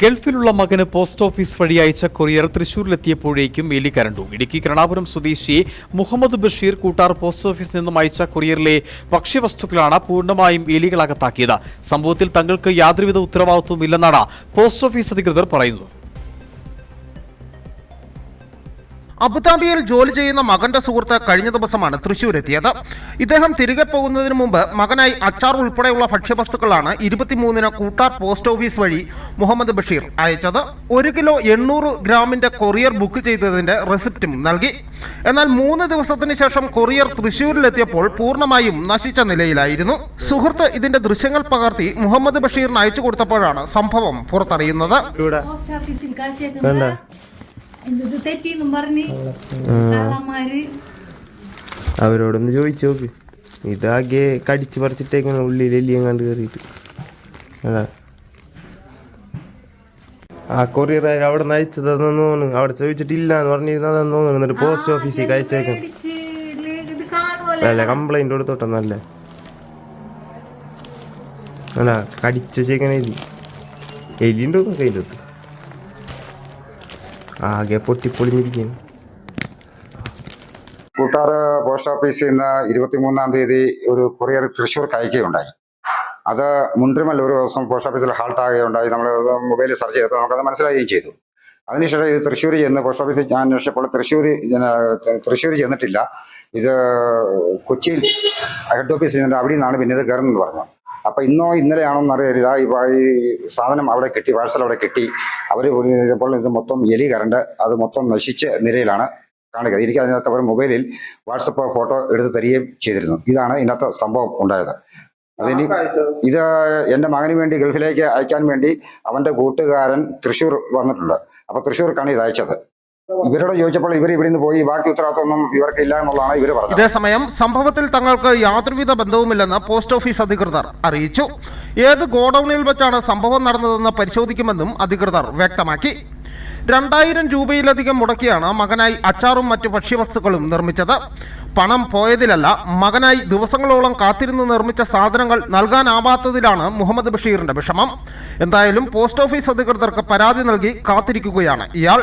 ഗൾഫിലുള്ള മകന് post office വഴി അയച്ച കൊറിയർ തൃശൂരിലെത്തിയപ്പോഴേക്കും എലി കരണ്ടു. ഇടുക്കി കരണാപുരം സ്വദേശി മുഹമ്മദ് ബഷീർ കൂട്ടാർ പോസ്റ്റ് ഓഫീസിൽ നിന്നും അയച്ച കൊറിയറിലെ ഭക്ഷ്യവസ്തുക്കളാണ് പൂർണമായും എലികളകത്താക്കിയത്. സംഭവത്തിൽ തങ്ങൾക്ക് യാതൊരുവിധ ഉത്തരവാദിത്വവും ഇല്ലെന്നാണ് പോസ്റ്റ് ഓഫീസ് അധികൃതർ പറയുന്നത്. അബുദാബിയിൽ ജോലി ചെയ്യുന്ന മകന്റെ സുഹൃത്ത് കഴിഞ്ഞ ദിവസമാണ് തൃശൂർ എത്തിയത് ഇദ്ദേഹം തിരികെ പോകുന്നതിന് മുമ്പ് മകനായി അച്ചാർ ഉൾപ്പെടെയുള്ള ഭക്ഷ്യവസ്തുക്കളാണ് ഇരുപത്തിമൂന്നിന് കൂട്ടാർ പോസ്റ്റ് ഓഫീസ് വഴി മുഹമ്മദ് ബഷീർ അയച്ചത്. ഒരു കിലോ എണ്ണൂറ് ഗ്രാമിന്റെ കൊറിയർ ബുക്ക് ചെയ്തതിന്റെ റെസിപ്റ്റും നൽകി. എന്നാൽ മൂന്ന് ദിവസത്തിന് ശേഷം കൊറിയർ തൃശൂരിലെത്തിയപ്പോൾ പൂർണമായും നശിച്ച നിലയിലായിരുന്നു. സുഹൃത്ത് ഇതിന്റെ ദൃശ്യങ്ങൾ പകർത്തി മുഹമ്മദ് ബഷീറിന് അയച്ചു കൊടുത്തപ്പോഴാണ് സംഭവം പുറത്തറിയുന്നത്. തെറ്റിന്നും പറഞ്ഞ് കള്ളന്മാര്. അവരോടൊന്ന് ചോദിച്ചു നോക്ക്. ഇതാകെ കടിച്ചു പറിച്ചിട്ടേക്കാണ് ഉള്ളിൽ എല്ലിയും കണ്ട് കയറിയിട്ട് ആ കൊറിയർ അവിടെ നിന്ന് അയച്ചതെന്ന് തോന്നുന്നു. അവിടെ ചോദിച്ചിട്ടില്ല എന്ന് പറഞ്ഞിരുന്നതെന്ന് തോന്നുന്നു. എന്നിട്ട് പോസ്റ്റ് ഓഫീസിൽ അയച്ചേക്കും. അല്ല കംപ്ലൈന്റ് കൊടുത്തോട്ടെന്നല്ല അല്ല കടിച്ചു വെച്ചേക്കണ എലി. എലി ഉണ്ടോ കയ്യിലോട്ട്? ആകെ പൊട്ടിപ്പൊളിഞ്ഞിരിക്കുന്നു. കൂട്ടാറ് പോസ്റ്റ് ഓഫീസിൽ നിന്ന് ഇരുപത്തിമൂന്നാം തീയതി ഒരു കൊറിയർ തൃശ്ശൂർക്ക് അയക്കുകയുണ്ടായി അത് മുൻട്രിമൽ ഒരു ദിവസം പോസ്റ്റ് ഓഫീസിൽ ഹാൾട്ട് ആകുകയുണ്ടായി. നമ്മൾ മൊബൈലിൽ സെർച്ച് ചെയ്തപ്പോൾ നമുക്കത് മനസ്സിലാകുകയും ചെയ്തു. അതിനുശേഷം ഇത് തൃശ്ശൂർ ചെന്ന് പോസ്റ്റ് ഓഫീസിൽ ഞാൻ അന്വേഷിച്ചപ്പോൾ തൃശ്ശൂർ തൃശ്ശൂർ ചെന്നിട്ടില്ല. ഇത് കൊച്ചിയിൽ ഹെഡ് ഓഫീസിൽ ചെന്നിട്ട് അവിടെ നിന്നാണ് പിന്നെ ഇത് കയറുന്നത് പറഞ്ഞു. അപ്പോൾ ഇന്നോ ഇന്നലെയാണോ എന്നറിയില്ല ഇപ്പോൾ ഈ സാധനം അവിടെ കിട്ടി പാഴ്സൽ അവിടെ കിട്ടി. അവർ ചെയ്തപ്പോൾ ഇത് മൊത്തം എലി കറണ്ട് അത് മൊത്തം നശിച്ച നിലയിലാണ് കാണുക. എനിക്ക് അതിനകത്ത് അവർ മൊബൈലിൽ വാട്സപ്പ് ഫോട്ടോ എടുത്ത് തരികയും ചെയ്തിരുന്നു. ഇതാണ് ഇതിനകത്ത് സംഭവം ഉണ്ടായത്. അതിനി ഇത് എന്റെ മകന് വേണ്ടി ഗൾഫിലേക്ക് അയക്കാൻ വേണ്ടി അവന്റെ കൂട്ടുകാരൻ തൃശ്ശൂർ വന്നിട്ടുണ്ട്. അപ്പോൾ തൃശ്ശൂർക്കാണ് ഇത് അയച്ചത്. ഇവരോട് ചോദിച്ചപ്പോൾ ഇവർ ഇവിടെ നിന്ന് പോയി ബാക്കി ഉത്തരവാദിത്വമൊന്നും ഇവർക്ക് ഇല്ല എന്നുള്ളതാണ് ഇവർ പറഞ്ഞത്. ഇതേസമയം സംഭവത്തിൽ തങ്ങൾക്ക് യാതൊരുവിധ ബന്ധവുമില്ലെന്ന് പോസ്റ്റ് ഓഫീസ് അധികൃതർ അറിയിച്ചു. ഏത് ഗോഡൌണിൽ വെച്ചാണ് സംഭവം നടന്നതെന്ന് പരിശോധിക്കുമെന്നും അധികൃതർ വ്യക്തമാക്കി. രണ്ടായിരം രൂപയിലധികം മുടക്കിയാണ് മകനായി അച്ചാറും മറ്റു ഭക്ഷ്യവസ്തുക്കളും നിർമ്മിച്ചത്. പണം പോയതിലല്ല മകനായി ദിവസങ്ങളോളം കാത്തിരുന്ന് നിർമ്മിച്ച സാധനങ്ങൾ നൽകാനാവാത്തതിലാണ് മുഹമ്മദ് ബഷീറിന്റെ വിഷമം. എന്തായാലും പോസ്റ്റ് ഓഫീസ് അധികൃതർക്ക് പരാതി നൽകി കാത്തിരിക്കുകയാണ് ഇയാൾ.